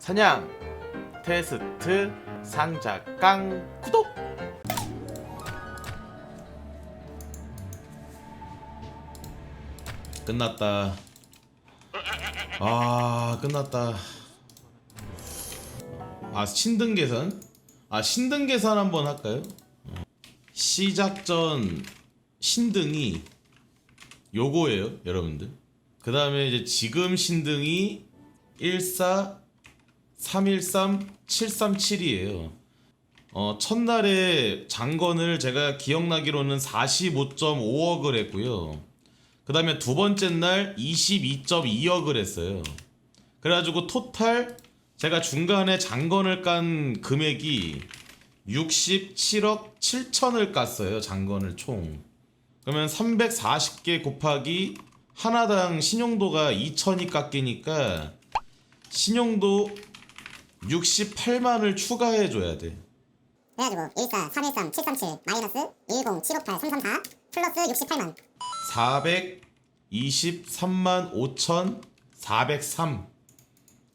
사냥 테스트 상자 깡 구독! 끝났다. 아 끝났다. 아 신등 계산? 아 신등 계산 한번 할까요? 시작 전 신등이 요거예요 여러분들. 그 다음에 이제 지금 신등이 14 313 737이에요. 어, 첫날에 장건을 제가 기억나기로는 45.5억을 했고요. 그 다음에 두 번째 날 22.2억을 했어요. 그래가지고 토탈 제가 중간에 장건을 깐 금액이 67억 7천을 깠어요 장건을 총. 그러면 340개 곱하기 하나당 신용도가 2천이 깎이니까 신용도 68만을 추가해줘야 돼. 그래가지고 14, 313, 737 마이너스 10, 758, 334 플러스 68만. 423만 5천 403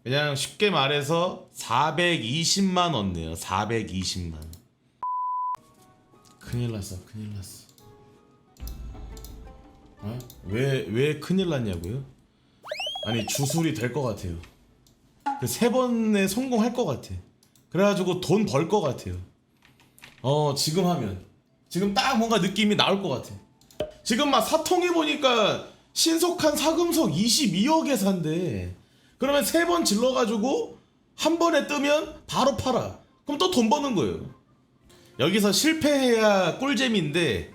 그냥 쉽게 말해서 420만 얻네요. 420만. 큰일 났어 큰일 났어. 어? 왜, 왜 큰일 났냐고요? 아니 주술이 될 것 같아요 그세 번에 성공할 것 같아 그래가지고 돈 벌 것 같아요 어 지금 하면 지금 딱 뭔가 느낌이 나올 것 같아 지금 막 사통해 보니까 신속한 사금속 22억에 산대. 그러면 세 번 질러가지고 한 번에 뜨면 바로 팔아. 그럼 또 돈 버는 거예요. 여기서 실패해야 꿀잼인데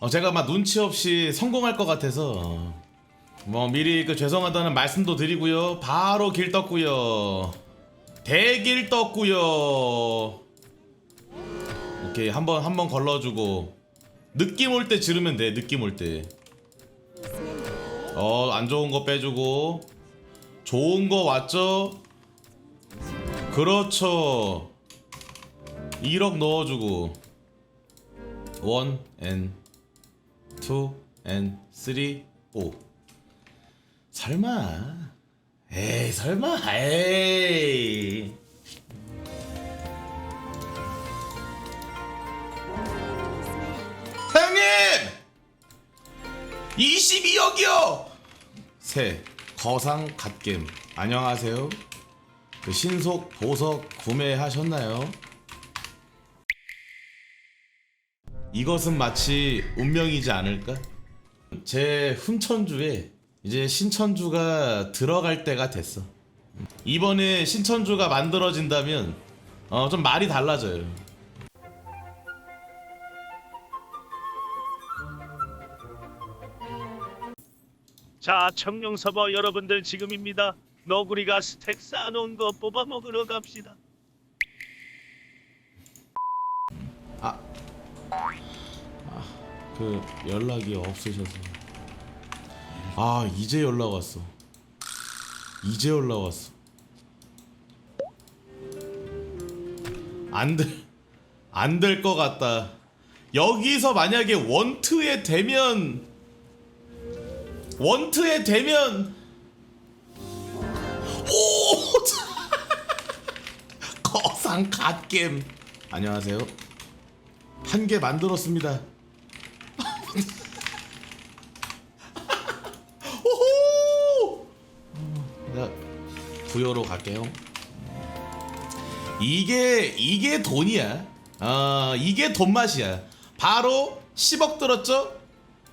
어, 제가 막 눈치 없이 성공할 것 같아서 어, 뭐 미리 그 죄송하다는 말씀도 드리고요. 바로 길 떴고요. 대길 떴고요. 오케이 한번 한 번 걸러주고. 느낌 올 때 지르면 돼 느낌 올 때. 어 안 좋은 거 빼주고. 좋은 거 왔죠? 그렇죠. 1억 넣어주고. 1 and 2 and 3 5 설마 에이 설마 에이 사장님! 22억이요! 새 거상 갓겜 안녕하세요. 그 신속 보석 구매하셨나요? 이것은 마치 운명이지 않을까? 제 흠천주에 이제 신천주가 들어갈 때가 됐어. 이번에 신천주가 만들어진다면 어, 좀 말이 달라져요. 자, 청룡 서버 여러분들 지금입니다. 너구리가 스택 쌓아놓은 거 뽑아 먹으러 갑시다. 그 연락이 없으셔서 아 이제 연락 왔어. 이제 연락 왔어. 안될 안 될 것 같다. 여기서 만약에 원트에 되면 원트에 되면 오! 거상 갓겜. 안녕하세요. 한 개 만들었습니다 부여로 갈게요. 이게 이게 돈이야. 아 이게 돈 맛이야. 바로 10억 들었죠?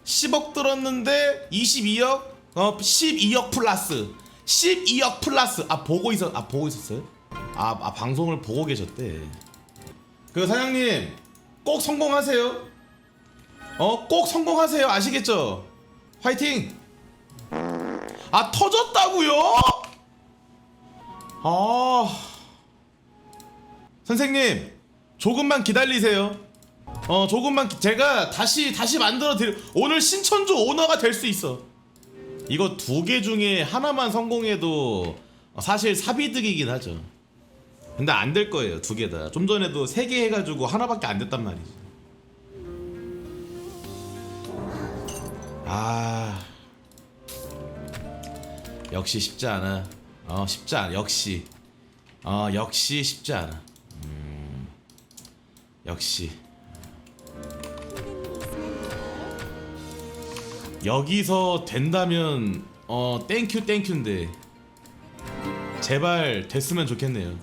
10억 들었는데 22억, 어 12억 플러스, 12억 플러스. 아 보고 있었, 아 보고 있었어요? 아, 아 방송을 보고 계셨대. 그 사장님 꼭 성공하세요. 어, 꼭 성공하세요. 아시겠죠? 화이팅! 아, 터졌다고요? 아. 선생님, 조금만 기다리세요. 어, 조금만 기- 제가 다시 다시 만들어 드릴 오늘 신천주 오너가 될 수 있어. 이거 두 개 중에 하나만 성공해도 사실 사비득이긴 하죠. 근데 안 될 거예요, 두 개 다. 좀 전에도 세 개 해가지고 하나밖에 안 됐단 말이지. 아 역시 쉽지 않아 어 쉽지 않아 역시 아 역시 쉽지 않아. 음, 역시 여기서 된다면 어 땡큐 땡큐인데 제발 됐으면 좋겠네요.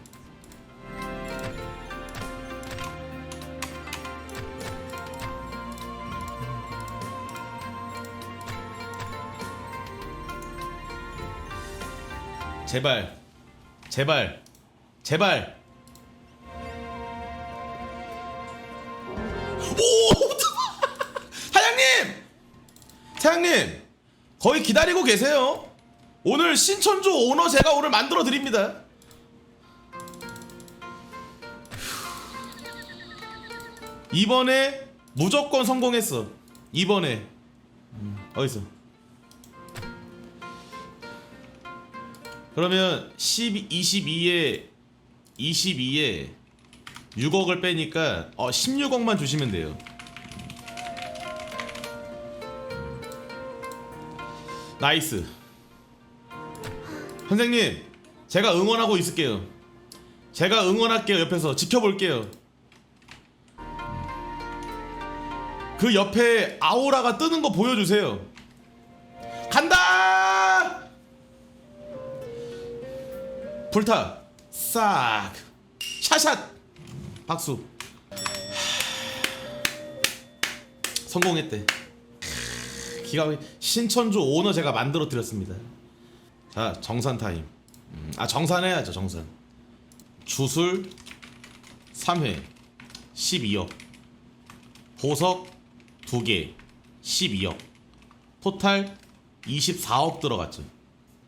제발. 제발. 제발. 오 사장님! 사장님 거의 기다리고 계세요. 오늘 신천주 오너 제가 오늘 만들어 드립니다. 이번에 무조건 성공했어. 이번에. 음, 어딨어 그러면 12, 22에 22에 6억을 빼니까 어 16억만 주시면 돼요. 나이스. 선생님, 제가 응원하고 있을게요. 제가 응원할게요. 옆에서 지켜볼게요. 그 옆에 아우라가 뜨는 거 보여주세요. 간다! 불타. 싹. 샤샷 박수. 성공했대. 기가 막 신천주 오너 제가 만들어 드렸습니다. 자 정산 타임. 음, 아 정산 해야죠 정산. 주술 3회 12억 보석 2개 12억 토탈 24억 들어갔죠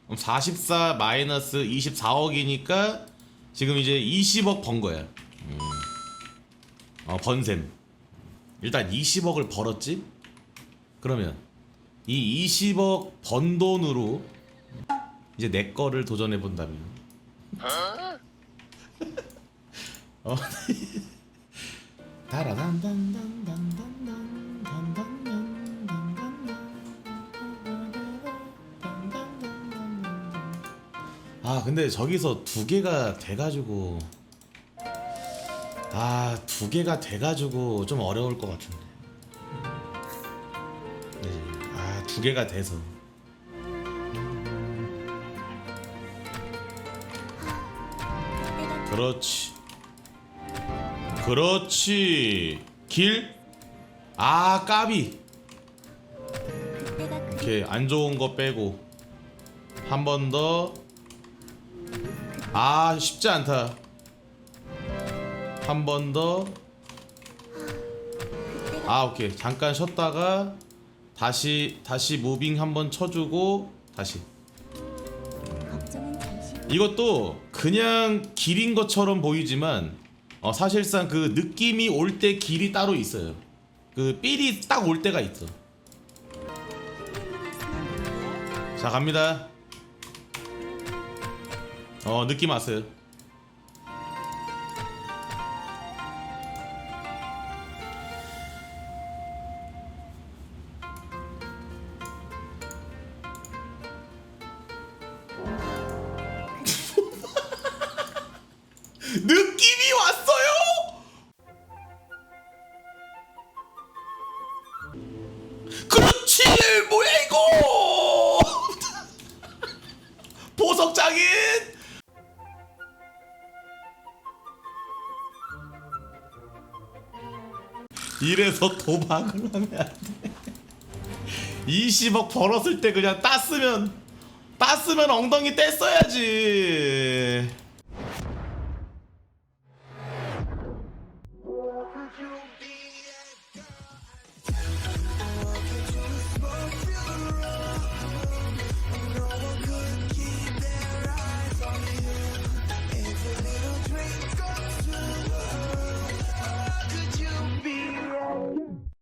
그럼 44 마이너스 24억이니까 지금 이제 20억 번 거야. 음. 어, 번셈. 일단 20억을 벌었지? 그러면 이 20억 번 돈으로 이제 내 거를 도전해 본다면. 어? 아 근데 저기서 두 개가 돼가지고 아 두 개가 돼가지고 좀 어려울 것 같은데. 네, 아두 개가 돼서. 그렇지. 그렇지. 길? 아 까비. 오케이 안 좋은 거 빼고 한 번더 아 쉽지 않다. 한 번 더. 아 오케이. 잠깐 쉬었다가 다시 다시 무빙 한 번 쳐주고 다시. 이것도 그냥 길인 것처럼 보이지만 어, 사실상 그 느낌이 올 때 길이 따로 있어요. 그 삘이 딱 올 때가 있어. 자 갑니다 어 느낌 왔어요 이래서 도박을 하면 안돼. 20억 벌었을 때 그냥 땄으면 땄으면 엉덩이 뗐어야지. 아,